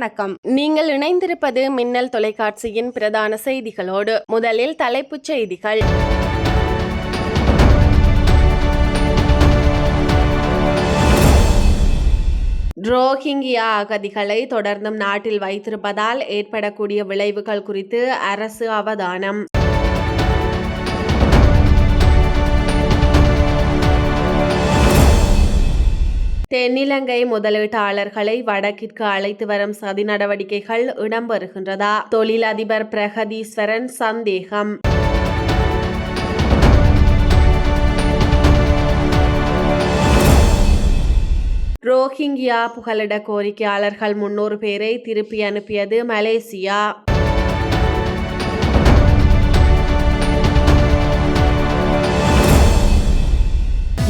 வணக்கம். நீங்கள் இணைந்திருப்பது மின்னல் தொலைக்காட்சியின் பிரதான செய்திகளோடு முதலில் தலைப்புச் செய்திகள். ரோஹிங்கியா அகதிகளை தொடர்ந்தும் நாட்டில் வைத்திருப்பதால் ஏற்படக்கூடிய விளைவுகள் குறித்து அரசு அவதானம். தென்னிலங்கை முதலீட்டாளர்களை வடக்கிற்கு அழைத்து வரும் சதி நடவடிக்கைகள் இடம்பெறுகின்றதா தொழிலதிபர் பிரகதீஸ்வரன் சந்தேகம். ரோஹிங்கியா புகலிட கோரிக்கையாளர்கள் முன்னூறு பேரை திருப்பி அனுப்பியது மலேசியா.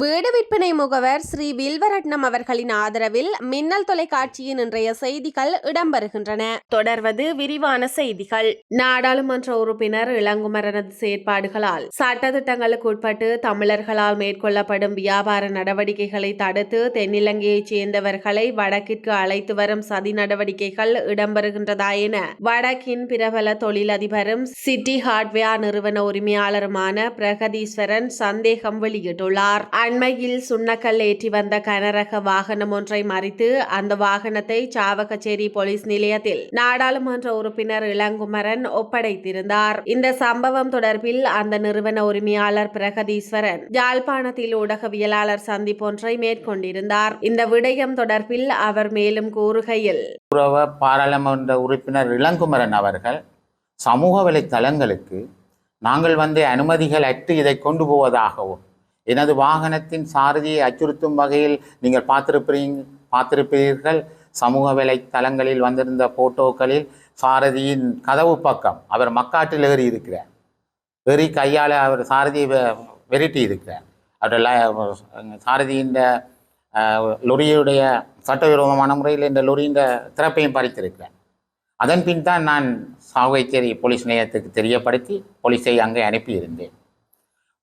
வீடு விற்பனை முகவர் ஸ்ரீ வில்வரட்னம் அவர்களின் ஆதரவில் மின்னல் தொலைக்காட்சியின் இன்றைய செய்திகள் இடம்பெறுகின்றன. தொடர்வது விரிவான செய்திகள். நாடாளுமன்ற உறுப்பினர் இளங்குமரனது செயற்பாடுகளால் சட்டத்திட்டங்களுக்கு உட்பட்டு தமிழர்களால் மேற்கொள்ளப்படும் வியாபார நடவடிக்கைகளை தடுத்து தென்னிலங்கையைச் சேர்ந்தவர்களை வடக்கிற்கு அழைத்து வரும் சதி நடவடிக்கைகள் இடம்பெறுகின்றதா என வடக்கின் பிரபல தொழிலதிபரும் சிட்டி ஹார்ட்வேர் நிறுவன உரிமையாளருமான பிரகதீஸ்வரன் சந்தேகம் வெளியிட்டுள்ளார். அண்மையில் சுண்ணக்கல் ஏற்றி வந்த கனரக வாகனம் ஒன்றை மறித்து அந்த வாகனத்தை சாவகச்சேரி போலீஸ் நிலையத்தில் நாடாளுமன்ற உறுப்பினர் இளங்குமரன் ஒப்படைத்திருந்தார். இந்த சம்பவம் தொடர்பில் அந்த நிறுவன உரிமையாளர் பிரகதீஸ்வரன் யாழ்ப்பாணத்தில் ஊடகவியலாளர் சந்திப்பொன்றை மேற்கொண்டிருந்தார். இந்த விடயம் தொடர்பில் அவர் மேலும் கூறுகையில் பாராளுமன்ற உறுப்பினர் இளங்குமரன் அவர்கள் சமூக வலைத்தளங்களுக்கு நாங்கள் வந்து அனுமதிகள் அற்று இதை கொண்டு போவதாகவும் எனது வாகனத்தின் சாரதியை அச்சுறுத்தும் வகையில் நீங்கள் பார்த்திருப்பீங்க பார்த்திருப்பீர்கள். சமூக வலைத்தளங்களில் வந்திருந்த போட்டோக்களில் சாரதியின் கதவு பக்கம் அவர் மக்காட்டில் ஏறி இருக்கிறார். ஏறி கையால் அவர் சாரதியை வெ- இருக்கிறார். அவர் சாரதியின் லொரியுடைய சட்டவிரோதமான முறையில் இந்த லொரியின் திறப்பையும் பறித்திருக்கிறேன் அதன் பின் தான் நான் சாவகச்சேரி போலீஸ் நிலையத்துக்கு தெரியப்படுத்தி போலீஸை அங்கே அனுப்பியிருந்தேன்.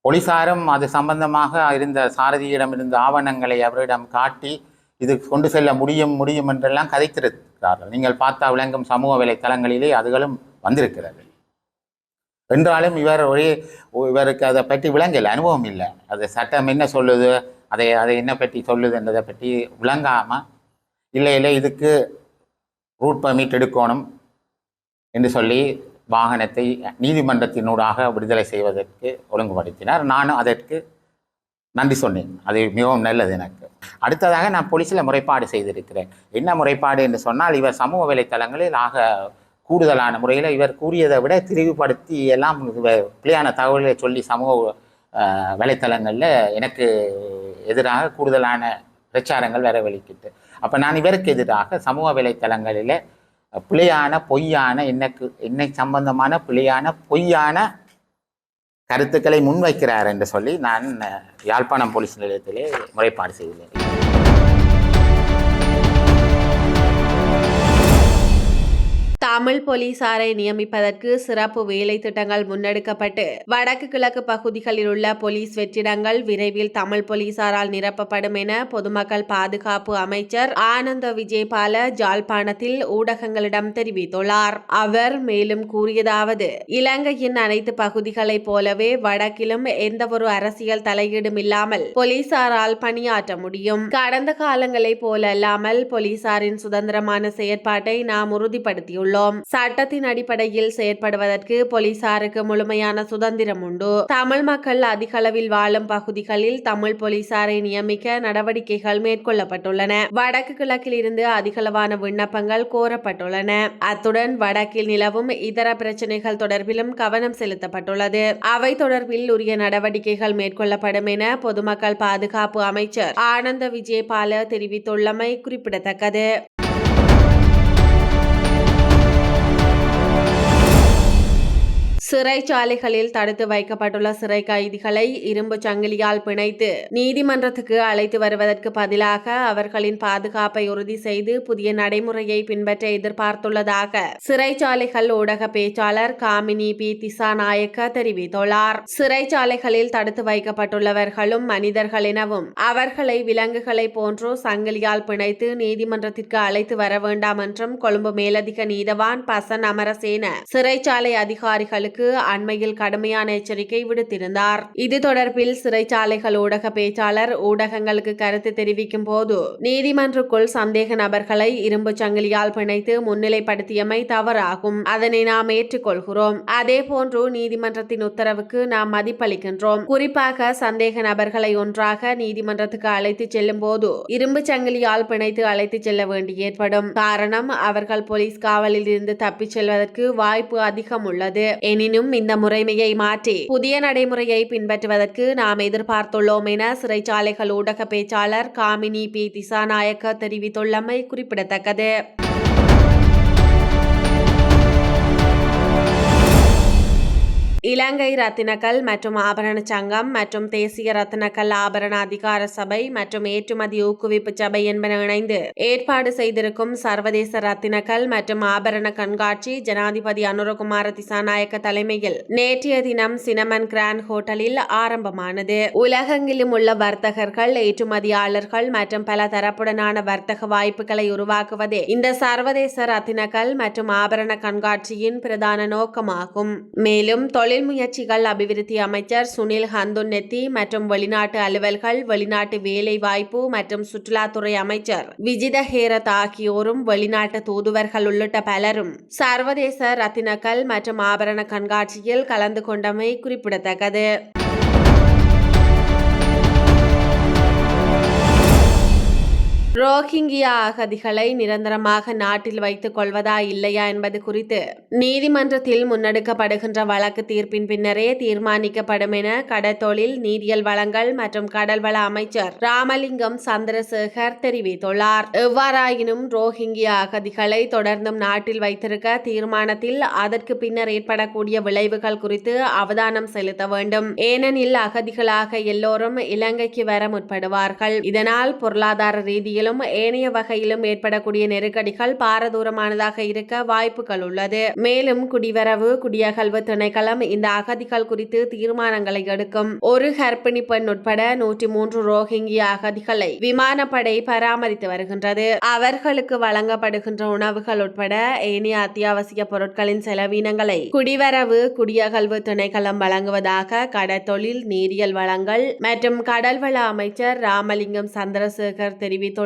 போலீசாரும் அது சம்பந்தமாக இருந்த சாரதியிடம் இருந்த ஆவணங்களை அவரிடம் காட்டி இது கொண்டு செல்ல முடியும் முடியும் என்றெல்லாம் கதைத்திருக்கிறார்கள். நீங்கள் பார்த்தா விளங்கும் சமூக வலைத்தளங்களிலே அதுகளும் வந்திருக்கிறது. என்றாலும் இவர் ஒரே இவருக்கு அதை பற்றி விளங்கல அனுபவம் இல்லை. அது சட்டம் என்ன சொல்லுது அதை அதை என்ன பற்றி சொல்லுது என்றதை பற்றி விளங்காமல் இல்லை இல்லை இதுக்கு ரூட் பர்மிட் எடுக்கணும் என்று சொல்லி வாகனத்தை நீதிமன்றத்தினூடாக விடுதலை செய்வதற்கு ஒழுங்குபடுத்தினார். நானும் அதற்கு நன்றி சொன்னேன். அது மிகவும் நல்லது எனக்கு. அடுத்ததாக நான் போலீஸில் முறைப்பாடு செய்திருக்கிறேன். என்ன முறைப்பாடு என்று சொன்னால் இவர் சமூக வலைத்தளங்களில் ஆக கூடுதலான முறையில் இவர் கூறியதை விட திரிவுபடுத்தி எல்லாம் பிள்ளையான தகவல்களை சொல்லி சமூக வலைத்தளங்களில் எனக்கு எதிராக கூடுதலான பிரச்சாரங்கள் வரவழைக்கிட்டு. அப்போ நான் இவருக்கு எதிராக சமூக வலைத்தளங்களில் பிழையான பொய்யான என்னக்கு என்னை சம்பந்தமான பிழையான பொய்யான கருத்துக்களை முன்வைக்கிறார் என்று சொல்லி நான் யாழ்ப்பாணம் போலீஸ் நிலையத்திலே முறைப்பாடு செய்துள்ளேன். தமிழ் போலீசாரை நியமிப்பதற்கு சிறப்பு வேலை திட்டங்கள் முன்னெடுக்கப்பட்டு வடக்கு கிழக்கு பகுதிகளில் உள்ள போலீஸ் வெற்றிடங்கள் விரைவில் தமிழ் போலீசாரால் நிரப்பப்படும் என பொதுமக்கள் பாதுகாப்பு அமைச்சர் ஆனந்த விஜயபால ஜாழ்ப்பாணத்தில் ஊடகங்களிடம் தெரிவித்துள்ளார். அவர் மேலும் கூறியதாவது இலங்கையின் அனைத்து பகுதிகளைப் போலவே வடக்கிலும் எந்தவொரு அரசியல் தலையீடும் இல்லாமல் போலீசாரால் பணியாற்ற முடியும். கடந்த காலங்களைப் போலல்லாமல் போலீசாரின் சுதந்திரமான செயற்பாட்டை நாம் உறுதிப்படுத்தியுள்ளோம். சட்டத்தின் அடிப்படையில் செயற்படுவதற்கு போலீசாருக்கு முழுமையான சுதந்திரம் உண்டு. தமிழ் மக்கள் அதிக அளவில் வாழும் பகுதிகளில் தமிழ் போலீசாரை நியமிக்க நடவடிக்கைகள் மேற்கொள்ளப்பட்டுள்ளன. வடக்கு கிழக்கில் இருந்து அதிகளவான விண்ணப்பங்கள் கோரப்பட்டுள்ளன. அத்துடன் வடக்கில் நிலவும் இதர பிரச்சனைகள் தொடர்பிலும் கவனம் செலுத்தப்பட்டுள்ளது. அவை தொடர்பில் உரிய நடவடிக்கைகள் மேற்கொள்ளப்படும் என பொதுமக்கள் பாதுகாப்பு அமைச்சர் ஆனந்த விஜயபால தெரிவித்துள்ளமை குறிப்பிடத்தக்கது. சிறைச்சாலைகளில் தடுத்து வைக்கப்பட்டுள்ள சிறை கைதிகளை இரும்பு சங்கிலியால் பிணைத்து நீதிமன்றத்துக்கு அழைத்து வருவதற்கு பதிலாக அவர்களின் பாதுகாப்பை உறுதி செய்து புதிய நடைமுறையை பின்பற்ற எதிர்பார்த்துள்ளதாக சிறைச்சாலைகள் ஊடக பேச்சாளர் காமினி பி. திசாநாயக்க தெரிவித்துள்ளார். சிறைச்சாலைகளில் தடுத்து வைக்கப்பட்டுள்ளவர்களும் மனிதர்கள் எனவும் அவர்களை விலங்குகளை போன்று சங்கிலியால் பிணைத்து நீதிமன்றத்திற்கு அழைத்து வர வேண்டாம் என்றும் கொழும்பு மேலதிக நீதவான் பசன் அமரசேன சிறைச்சாலை அதிகாரிகளுக்கு அண்மையில் கடுமையான எச்சரிக்கை விடுத்திருந்தார். இது தொடர்பில் சிறைச்சாலைகள் ஊடக பேச்சாளர் ஊடகங்களுக்கு கருத்து தெரிவிக்கும் போது நீதிமன்றுக்குள் சந்தேக நபர்களை இரும்பு சங்கிலியால் பிணைத்து முன்னிலைப்படுத்தியமை தவறாகும். அதனை நாம் ஏற்றுக்கொள்கிறோம். அதே போன்று நீதிமன்றத்தின் உத்தரவுக்கு நாம் மதிப்பளிக்கின்றோம். குறிப்பாக சந்தேக நபர்களை ஒன்றாக நீதிமன்றத்துக்கு அழைத்து செல்லும் போது இரும்பு சங்கிலியால் பிணைத்து அழைத்து செல்ல வேண்டி ஏற்படும். காரணம் அவர்கள் போலீஸ் காவலில் இருந்து தப்பிச் செல்வதற்கு வாய்ப்பு அதிகம் உள்ளது எனினும் இந்த முறைமையை மாற்றி புதிய நடைமுறையை பின்பற்றுவதற்கு நாம் எதிர்பார்த்துள்ளோம் என சிறைச்சாலைகள் ஊடக பேச்சாளர் காமினி பி. திசாநாயக்க தெரிவித்துள்ளமை குறிப்பிடத்தக்கது. இலங்கை ரத்தினக்கல் மற்றும் ஆபரண சங்கம் மற்றும் தேசிய ரத்தினக்கல் ஆபரண அதிகார சபை மற்றும் ஏற்றுமதி ஊக்குவிப்பு சபை என்பன இணைந்து ஏற்பாடு செய்திருக்கும் சர்வதேச ரத்தினக்கல் மற்றும் ஆபரண கண்காட்சி ஜனாதிபதி அனுரகுமார திசாநாயக்க தலைமையில் நேற்றைய தினம் சினமன் கிராண்ட் ஹோட்டலில் ஆரம்பமானது. உலகெங்கிலும் உள்ள வர்த்தகர்கள் ஏற்றுமதியாளர்கள் மற்றும் பல தரப்புடனான வர்த்தக வாய்ப்புகளை உருவாக்குவதே இந்த சர்வதேச ரத்தினக்கல் மற்றும் ஆபரண கண்காட்சியின் பிரதான நோக்கமாகும். மேலும் தொழில் முயற்சிகள் அபிவிருத்தி அமைச்சர் சுனில் ஹந்துன்னெத்தி மற்றும் வெளிநாட்டு அலுவல்கள் வெளிநாட்டு வேலைவாய்ப்பு மற்றும் சுற்றுலாத்துறை அமைச்சர் விஜித ஹேரத் ஆகியோரும் வெளிநாட்டு தூதுவர்கள் உள்ளிட்ட பலரும் சர்வதேச ரத்தினக்கல் மற்றும் ஆபரண கண்காட்சியில் கலந்து கொண்டமை குறிப்பிடத்தக்கது. ரோஹிங்கியா அகதிகளை நிரந்தரமாக நாட்டில் வைத்துக் கொள்வதா இல்லையா என்பது குறித்து நீதிமன்றத்தில் முன்னெடுக்கப்படுகின்ற வழக்கு தீர்ப்பின் பின்னரே தீர்மானிக்கப்படும் என கடற்தொழில் நீரியல் வளங்கள் மற்றும் கடல்வள அமைச்சர் ராமலிங்கம் சந்திரசேகர் தெரிவித்துள்ளார். எவ்வாறாயினும் ரோஹிங்கியா அகதிகளை தொடர்ந்தும் நாட்டில் வைத்திருக்க தீர்மானத்தில் அதற்கு பின்னர் ஏற்படக்கூடிய விளைவுகள் குறித்து அவதானம் செலுத்த வேண்டும். ஏனெனில் அகதிகளாக எல்லோரும் இலங்கைக்கு வர முற்படுவார்கள். இதனால் பொருளாதார ரீதியில் ரீதியிலும் ஏனைய வகையிலும் ஏற்படக்கூடிய நெருக்கடிகள் பாரதூரமானதாக இருக்க வாய்ப்புகள் உள்ளது. மேலும் குடிவரவு குடியகல்வு திணைக்களம் இந்த அகதிகள் குறித்து தீர்மானங்களை எடுக்கும். ஒரு கர்ப்பிணி பெண் உட்பட நூற்றி மூன்று ரோஹிங்கிய அகதிகளை விமானப்படை பராமரித்து வருகின்றது. அவர்களுக்கு வழங்கப்படுகின்ற உணவுகள் உட்பட ஏனைய அத்தியாவசிய பொருட்களின் செலவினங்களை குடிவரவு குடியகல்வு திணைக்களம் வழங்குவதாக கடற்தொழில் நீரியல் வளங்கள் மற்றும் கடல்வள அமைச்சர் ராமலிங்கம் சந்திரசேகர்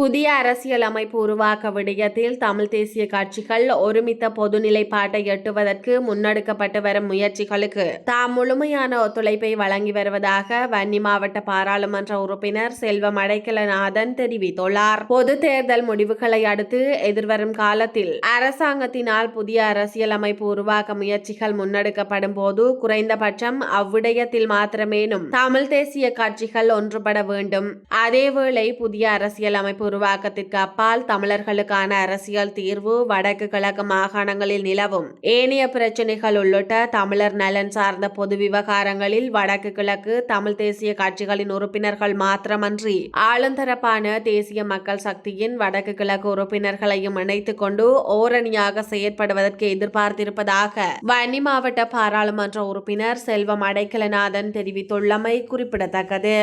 புதிய அரசியல் அமைப்பு உருவாக்க விடயத்தில் தமிழ் தேசிய கட்சிகள் ஒருமித்த பொது நிலைப்பாட்டை எட்டுவதற்கு முன்னெடுக்கப்பட்டு வரும் முயற்சிகளுக்கு தாம் முழுமையான ஒத்துழைப்பை வழங்கி வருவதாக வன்னி மாவட்ட பாராளுமன்ற உறுப்பினர் செல்வம் அடைக்கலநாதன் தெரிவித்துள்ளார். பொது தேர்தல் முடிவுகளை அடுத்து எதிர்வரும் காலத்தில் அரசாங்கத்தினால் புதிய அரசியல் அமைப்பு உருவாக்க முயற்சிகள் முன்னெடுக்கப்படும் போது குறைந்தபட்சம் அவ்விடயத்தில் மாத்திரமேனும் தமிழ் தேசிய கட்சிகள் ஒன்றுபட வேண்டும். அதேவேளை புதிய அரசியல் அமைப்பு உருவாக்கத்திற்கு அப்பால் தமிழர்களுக்கான அரசியல் தீர்வு வடக்கு கிழக்கு மாகாணங்களில் நிலவும். ஏனைய பிரச்சினைகள் உள்ளிட்ட தமிழர் நலன் சார்ந்த பொது விவகாரங்களில் வடக்கு கிழக்கு தமிழ் தேசிய கட்சிகளின் உறுப்பினர்கள் மாத்திரமன்றி ஆளுந்தரப்பான தேசிய மக்கள் சக்தியின் வடக்கு கிழக்கு உறுப்பினர்களையும் இணைத்துக் கொண்டு ஓரணியாக செயற்படுவதற்கு எதிர்பார்த்திருப்பதாக வன்னி மாவட்ட பாராளுமன்ற உறுப்பினர் செல்வம் அடைக்கலநாதன் தெரிவித்துள்ளமை குறிப்பிடத்தக்கது.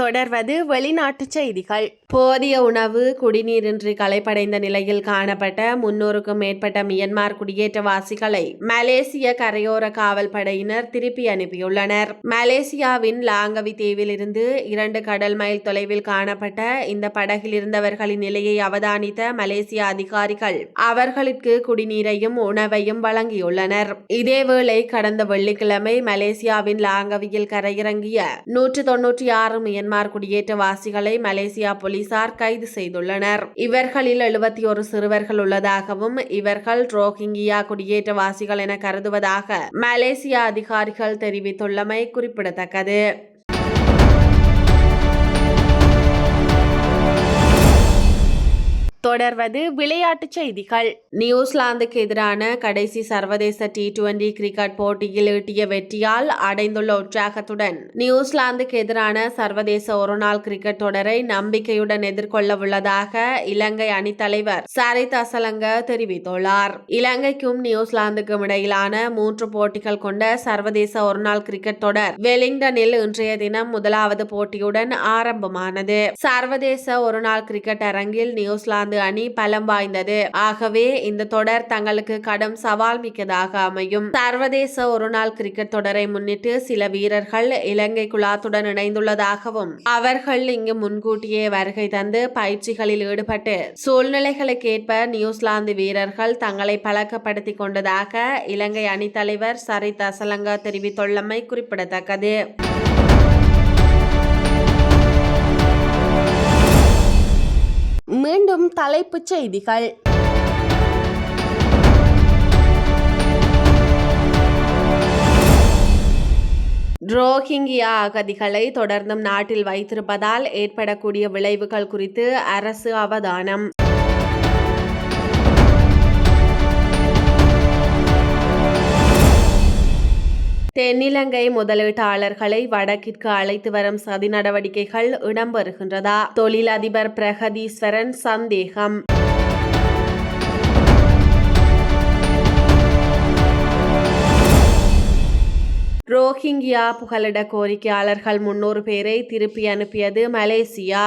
தொடர்வது வெளிநாட்டுச் செய்திகள். போதிய உணவு குடிநீரின்றி களைப்படைந்த நிலையில் காணப்பட்ட முன்னூறுக்கும் மேற்பட்ட மியன்மார் குடியேற்றவாசிகளை மலேசிய கரையோர காவல் படையினர் திருப்பி அனுப்பியுள்ளனர். மலேசியாவின் லாங்கவி தீவிலிருந்து இரண்டு கடல் மைல் தொலைவில் காணப்பட்ட இந்த படகில் இருந்தவர்களின் நிலையை அவதானித்த மலேசிய அதிகாரிகள் அவர்களுக்கு குடிநீரையும் உணவையும் வழங்கியுள்ளனர். இதேவேளை கடந்த வெள்ளிக்கிழமை மலேசியாவின் லாங்கவியில் கரையிறங்கிய நூற்று தொன்னூற்றி ஆறு மியன்மார் குடியேற்றவாசிகளை மலேசியா போலீஸ் போலீசார் கைது செய்துள்ளனர். இவர்களில் எழுபத்தி ஒரு சிறுவர்கள் உள்ளதாகவும் இவர்கள் ரோஹிங்கியா குடியேற்றவாசிகள் என கருதுவதாக மலேசிய அதிகாரிகள் தெரிவித்துள்ளமை குறிப்பிடத்தக்கது. தொடர்வது விளையாட்டுச் செய்திகள். நியூசிலாந்துக்கு எதிரான கடைசி சர்வதேச டி டுவெண்டி கிரிக்கெட் போட்டியில் ஈட்டிய வெற்றியால் அடைந்துள்ள உற்சாகத்துடன் நியூசிலாந்துக்கு எதிரான சர்வதேச ஒருநாள் கிரிக்கெட் தொடரை நம்பிக்கையுடன் எதிர்கொள்ள உள்ளதாக இலங்கை அணித் தலைவர் சரித் அசலங்க தெரிவித்துள்ளார். இலங்கைக்கும் நியூசிலாந்துக்கும் இடையிலான மூன்று போட்டிகள் கொண்ட சர்வதேச ஒருநாள் கிரிக்கெட் தொடர் வெலிங்டனில் இன்றைய தினம் முதலாவது போட்டியுடன் ஆரம்பமானது. சர்வதேச ஒருநாள் கிரிக்கெட் அரங்கில் நியூசிலாந்து அணி பலம் வாய்ந்தது. ஆகவே இந்த தொடர் தங்களுக்கு கடும் சவால் மிக்கதாக அமையும். சர்வதேச ஒருநாள் கிரிக்கெட் தொடரை முன்னிட்டு சில வீரர்கள் இலங்கை குழாத்துடன் இணைந்துள்ளதாகவும் அவர்கள் இங்கு முன்கூட்டியே வருகை தந்து பயிற்சிகளில் ஈடுபட்டு சூழ்நிலைகளுக்கேற்ப நியூசிலாந்து வீரர்கள் தங்களை பழக்கப்படுத்திக் கொண்டதாக இலங்கை அணித்தலைவர் சரித் அசலங்கா தெரிவித்துள்ளமை குறிப்பிடத்தக்கது. மீண்டும் தலைப்புச் செய்திகள். ரோஹிங்கியா அகதிகளை தொடர்ந்தும் நாட்டில் வைத்திருப்பதால் ஏற்படக்கூடிய விளைவுகள் குறித்து அரசு அவதானம். தென்னிலங்கை முதலீட்டாளர்களை வடக்கிற்கு அழைத்து வரும் சதி நடவடிக்கைகள் இடம்பெறுகின்றதா தொழிலதிபர் பிரகதீஸ்வரன் சந்தேகம். ரோஹிங்கியா புகலிட கோரிக்கையாளர்கள் முன்னூறு பேரை திருப்பி அனுப்பியது மலேசியா.